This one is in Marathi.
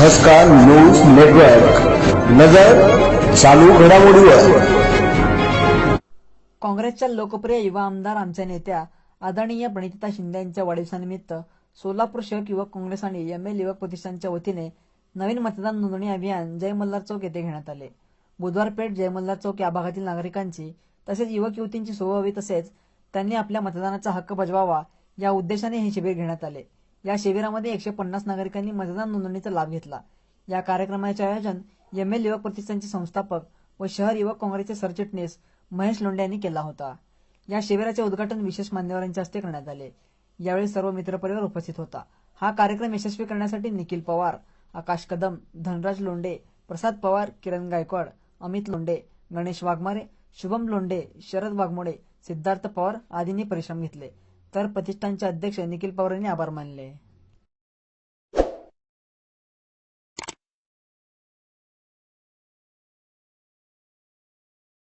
सहस्कार न्यूज नेटवर्क. नजर चालू घडामोडीवर. काँग्रेसच्या लोकप्रिय युवा आमदार आमच्या नेत्या आदरणीय प्रणिता शिंदे यांच्या वाढदिवसानिमित्त सोलापूर शहर युवक काँग्रेस आणि एम एल युवक प्रतिष्ठानच्या वतीने नवीन मतदान नोंदणी अभियान जय मल्हार चौक येथे घेण्यात आले. बुधवार पेठ जय मल्हार चौक या भागातील नागरिकांची तसेच युवक युवतींची सोय व्हावी तसेच त्यांनी आपल्या मतदानाचा हक्क बजवावा या उद्देशाने हे शिबिर घेण्यात आले. या शिबिरामध्ये एकशे पन्नास नागरिकांनी मतदान नोंदणीचा लाभ घेतला. या कार्यक्रमाचे आयोजन एम एल युवक प्रतिष्ठानचे संस्थापक व शहर युवक काँग्रेसचे सरचिटणीस महेश लोंढे यांनी केला होता. या शिबिराचे उद्घाटन विशेष मान्यवरांच्या हस्ते करण्यात आले. यावेळी सर्व मित्रपरिवार उपस्थित होता. हा कार्यक्रम यशस्वी करण्यासाठी निखिल पवार आकाश कदम धनराज लोंडे प्रसाद पवार किरण गायकवाड अमित लोंडे गणेश वाघमारे शुभम लोंडे शरद वाघमोडे सिद्धार्थ पवार आदींनी परिश्रम घेतले. तर प्रतिष्ठानचे अध्यक्ष निखिल पवार यांनी आभार मानले.